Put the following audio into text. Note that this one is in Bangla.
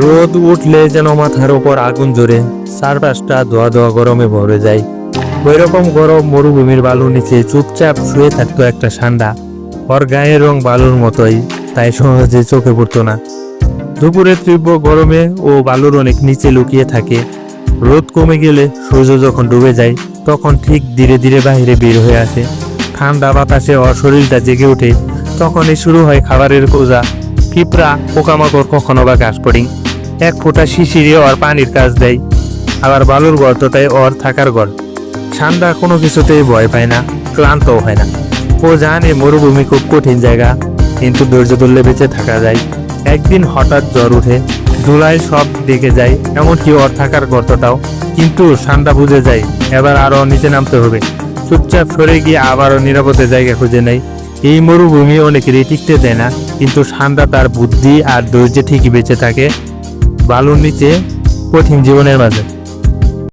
রোদ উঠলে যেন মাথার ওপর আগুন জ্বরে চারপাশটা ধোয়া ধোয়া গরমে ভরে যায়। ওই রকম গরম মরুভূমির বালুর নিচে চুপচাপ শুয়ে থাকতো একটা ষান্ডা ওর গায়ের রং বালুর মতোই, তাই সহজে চোখে পড়তো না। দুপুরের তীব্র গরমে ও বালুর অনেক নিচে লুকিয়ে থাকে। রোদ কমে গেলে সূর্য যখন ডুবে যায়, তখন ঠিক ধীরে ধীরে বাইরে বের হয়ে আসে। ঠান্ডা বাতাসে ওর শরীরটা জেগে ওঠে, তখনই শুরু হয় খাবারের কোজা। পিঁপড়া পোকামাকড় কখনো বা ঘাস এক ফোঁটা শিশিরে ওর পানির কাজ দেয়। আবার বালুর গর্তটাই ওর থাকার ঘর। ঠান্ডা কোনো কিছুতেই ভয় পায় না, ক্লান্তও হয় না। ও জানে মরুভূমি খুব কঠিন জায়গা, কিন্তু ধৈর্য ধরলে বেঁচে থাকা যায়। একদিন হঠাৎ জ্বর উঠে, ধুলায় সব ডেকে যায়, এমনকি ওর থাকার গর্তটাও। কিন্তু সান্দা বুঝে যায়, এবার আরও নিচে নামতে হবে। চুপচাপ সরে গিয়ে আবারও নিরাপদে জায়গা খুঁজে নেয়। এই মরুভূমি অনেকেরই টিকতে দেয় না, কিন্তু সান্দা তার বুদ্ধি আর ধৈর্যে ঠিকই বেঁচে থাকে। বালুর নিচে কঠিন জীবনের মাঝে।